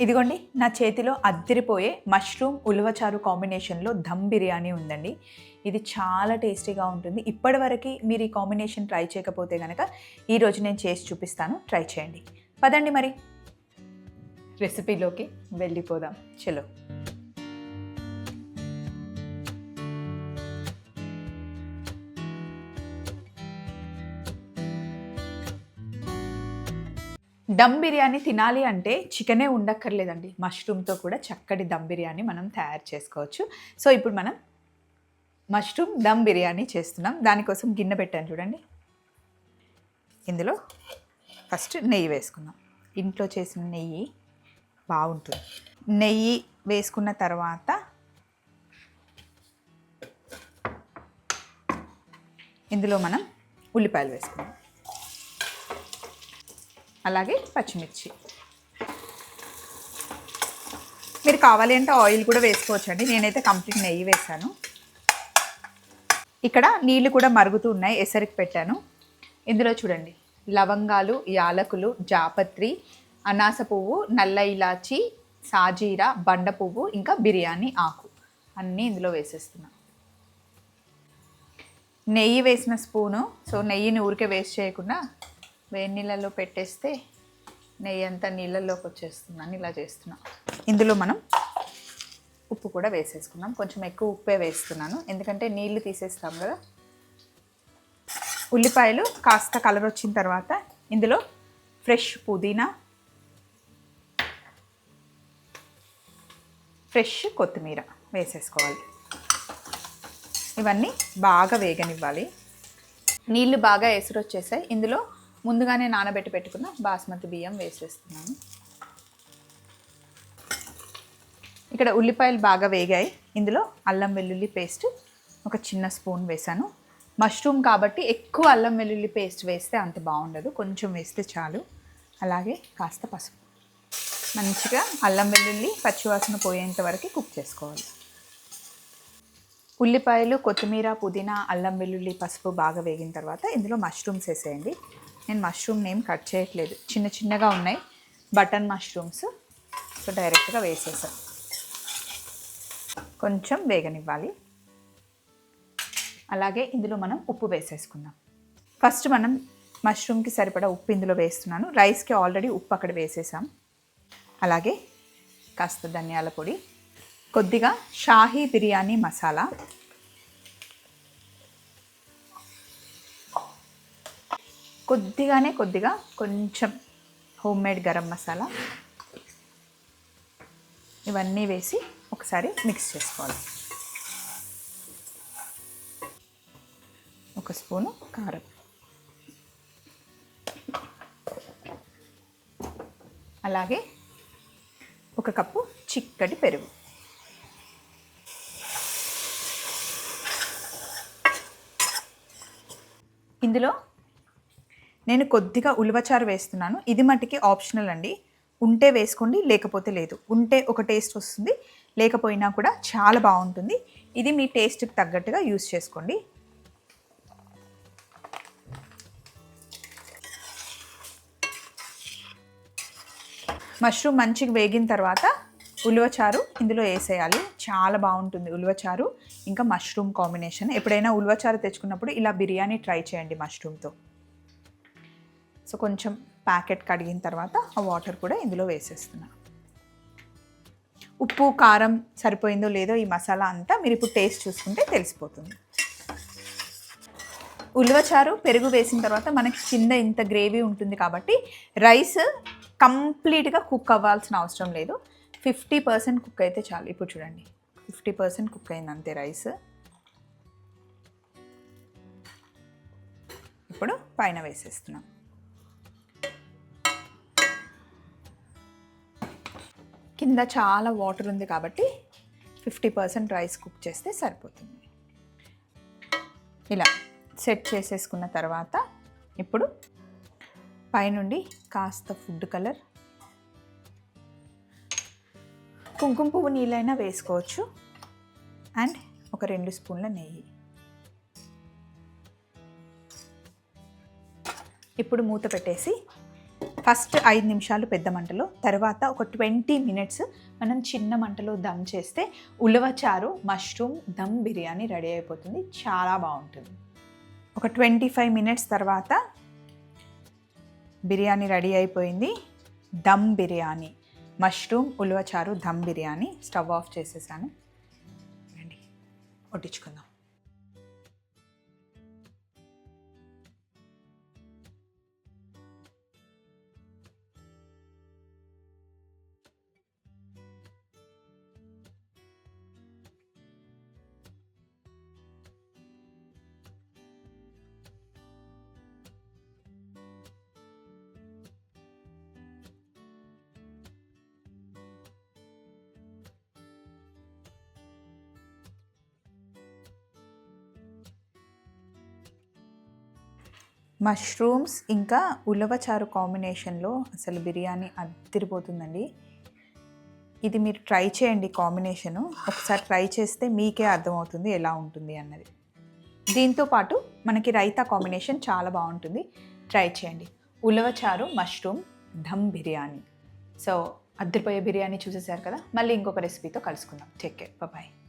ఇదిగోండి నా చేతిలో అద్దరిపోయే మష్రూమ్ ఉలవచారు కాంబినేషన్లో దమ్ బిర్యానీ ఉందండి. ఇది చాలా టేస్టీగా ఉంటుంది. ఇప్పటివరకు మీరు ఈ కాంబినేషన్ ట్రై చేయకపోతే కనుక ఈరోజు నేను చేసి చూపిస్తాను. ట్రై చేయండి. పదండి మరి. రెసిపీలోకి వెళ్ళిపోదాం. చలో. దమ్ బిర్యానీ తినాలి అంటే చికెనే ఉండక్కర్లేదండి. మష్రూమ్తో కూడా చక్కటి దమ్ బిర్యానీ మనం తయారు చేసుకోవచ్చు. సో ఇప్పుడు మనం మష్రూమ్ దమ్ బిర్యానీ చేస్తున్నాం. దానికోసం గిన్నె పెట్టాను చూడండి. ఇందులో ఫస్ట్ నెయ్యి వేసుకుందాం. ఇంట్లో చేసిన నెయ్యి బాగుంటుంది. నెయ్యి వేసుకున్న తర్వాత ఇందులో మనం ఉల్లిపాయలు వేసుకుందాం. అలాగే పచ్చిమిర్చి. మీరు కావాలి అంటే ఆయిల్ కూడా వేసుకోవచ్చు అండి నేనైతే కంప్లీట్ నెయ్యి వేసాను ఇక్కడ నీళ్ళు కూడా మరుగుతూ ఉన్నాయి. ఎసరికి పెట్టాను. ఇందులో చూడండి. లవంగాలు యాలకులు జాపత్రి అనాస పువ్వు నల్ల ఇలాచి సాజీరా బండ పువ్వు ఇంకా బిర్యానీ ఆకు అన్నీ ఇందులో వేసేస్తున్నాను నెయ్యి వేసిన స్పూను. సో నెయ్యిని ఊరికే వేస్ట్ చేయకుండా వేడి నీళ్ళలో పెట్టేస్తే నెయ్యి అంతా నీళ్ళల్లోకి వచ్చేస్తుందని ఇలా చేస్తున్నా. ఇందులో మనం ఉప్పు కూడా వేసేసుకున్నాం. కొంచెం ఎక్కువ ఉప్పే వేస్తున్నాను. ఎందుకంటే నీళ్ళు తీసేస్తాం కదా. ఉల్లిపాయలు కాస్త కలర్ వచ్చిన తర్వాత ఇందులో ఫ్రెష్ పుదీనా ఫ్రెష్ కొత్తిమీర వేసేసుకోవాలి. ఇవన్నీ బాగా వేగనివ్వాలి. నీళ్ళు బాగా ఎసురు వచ్చేసాయి ఇందులో ముందుగానే నానబెట్టి పెట్టుకున్న బాస్మతి బియ్యం వేసేస్తున్నాను. ఇక్కడ ఉల్లిపాయలు బాగా వేగాయి. ఇందులో అల్లం వెల్లుల్లి పేస్ట్ ఒక చిన్న స్పూన్ వేసాను మష్రూమ్ కాబట్టి ఎక్కువ అల్లం వెల్లుల్లి పేస్ట్ వేస్తే అంత బాగుండదు. కొంచెం వేస్తే చాలు. అలాగే కాస్త పసుపు. మంచిగా అల్లం వెల్లుల్లి పచ్చివాసన పోయేంత వరకు కుక్ చేసుకోవాలి. ఉల్లిపాయలు కొత్తిమీర పుదీనా అల్లం వెల్లుల్లి పసుపు బాగా వేగిన తర్వాత ఇందులో మష్రూమ్స్ వేసేయండి. నేను మష్రూమ్ నేమ్ కట్ చేయట్లేదు. చిన్న చిన్నగా ఉన్నాయి. బటన్ మష్రూమ్స్ సో డైరెక్ట్గా వేసేసాను కొంచెం వేగనివ్వాలి. అలాగే ఇందులో మనం ఉప్పు వేసేసుకుందాం. ఫస్ట్ మనం మష్రూమ్కి సరిపడా ఉప్పు ఇందులో వేస్తున్నాను. రైస్కి ఆల్రెడీ ఉప్పు అక్కడ వేసేసాం. అలాగే కాస్త ధనియాల పొడి. కొద్దిగా షాహీ బిర్యానీ మసాలా. కొద్దిగానే కొద్దిగా కొంచెం హోమ్ మేడ్ గరం మసాలా ఇవన్నీ వేసి ఒకసారి మిక్స్ చేసుకోవాలి. ఒక స్పూను కారం. అలాగే ఒక కప్పు చిక్కటి పెరుగు. ఇందులో నేను కొద్దిగా ఉలవచారు వేస్తున్నాను. ఇది మట్టికి ఆప్షనల్ అండి. ఉంటే వేసుకోండి లేకపోతే లేదు. ఉంటే ఒక టేస్ట్ వస్తుంది లేకపోయినా కూడా చాలా బాగుంటుంది. ఇది మీ టేస్ట్కి తగ్గట్టుగా యూస్ చేసుకోండి. మష్రూమ్ మంచిగా వేగిన తర్వాత ఉలవచారు ఇందులో వేసేయాలి. చాలా బాగుంటుంది ఉలవచారు ఇంకా మష్రూమ్ కాంబినేషన్ ఎప్పుడైనా ఉలవచారు తెచ్చుకున్నప్పుడు ఇలా బిర్యానీ ట్రై చేయండి మష్రూమ్తో సో కొంచెం ప్యాకెట్ కడిగిన తర్వాత ఆ వాటర్ కూడా ఇందులో వేసేస్తున్నా. ఉప్పు కారం సరిపోయిందో లేదో ఈ మసాలా అంతా మీరు ఇప్పుడు టేస్ట్ చూసుకుంటే తెలిసిపోతుంది. ఉలవచారు పెరుగు వేసిన తర్వాత మనకి కింద ఇంత గ్రేవీ ఉంటుంది కాబట్టి రైస్ కంప్లీట్గా కుక్ అవ్వాల్సిన అవసరం లేదు. ఫిఫ్టీ పర్సెంట్ కుక్ అయితే చాలు. ఇప్పుడు చూడండి. ఫిఫ్టీ పర్సెంట్ కుక్ అయింది అంతే రైస్. ఇప్పుడు పైన వేసేస్తున్నాం. కింద చాలా వాటర్ ఉంది కాబట్టి ఫిఫ్టీ పర్సెంట్ రైస్ కుక్ చేస్తే సరిపోతుంది. ఇలా సెట్ చేసేసుకున్న తర్వాత ఇప్పుడు పైనుండి కాస్త ఫుడ్ కలర్. కుంకుమ పువ్వు నీళ్ళైనా వేసుకోవచ్చు. అండ్ ఒక రెండు స్పూన్ల నెయ్యి. ఇప్పుడు మూత పెట్టేసి ఫస్ట్ ఐదు నిమిషాలు పెద్ద మంటలో తర్వాత ఒక ట్వంటీ మినిట్స్ మనం చిన్న మంటలో దమ్ చేస్తే ఉలవచారు మష్రూమ్ దమ్ బిర్యానీ రెడీ అయిపోతుంది. చాలా బాగుంటుంది. ఒక ట్వంటీ ఫైవ్ మినిట్స్ తర్వాత బిర్యానీ రెడీ అయిపోయింది. దమ్ బిర్యానీ మష్రూమ్ ఉలవచారు దమ్ బిర్యానీ స్టవ్ ఆఫ్ చేసేసాను. రండి వడ్డించుకుందాం మష్రూమ్స్ ఇంకా ఉలవచారు కాంబినేషన్లో అసలు బిర్యానీ అద్దరిపోతుందండి ఇది మీరు ట్రై చేయండి కాంబినేషను. ఒకసారి ట్రై చేస్తే మీకే అర్థమవుతుంది ఎలా ఉంటుంది అన్నది. దీంతో పాటు మనకి రైతా కాంబినేషన్ చాలా బాగుంటుంది. ట్రై చేయండి. ఉలవచారు మష్రూమ్ ధమ్ బిర్యానీ. సో అద్దరిపోయే బిర్యానీ చూసేసారు కదా? మళ్ళీ ఇంకొక రెసిపీతో కలుసుకుందాం. Take care. బాయ్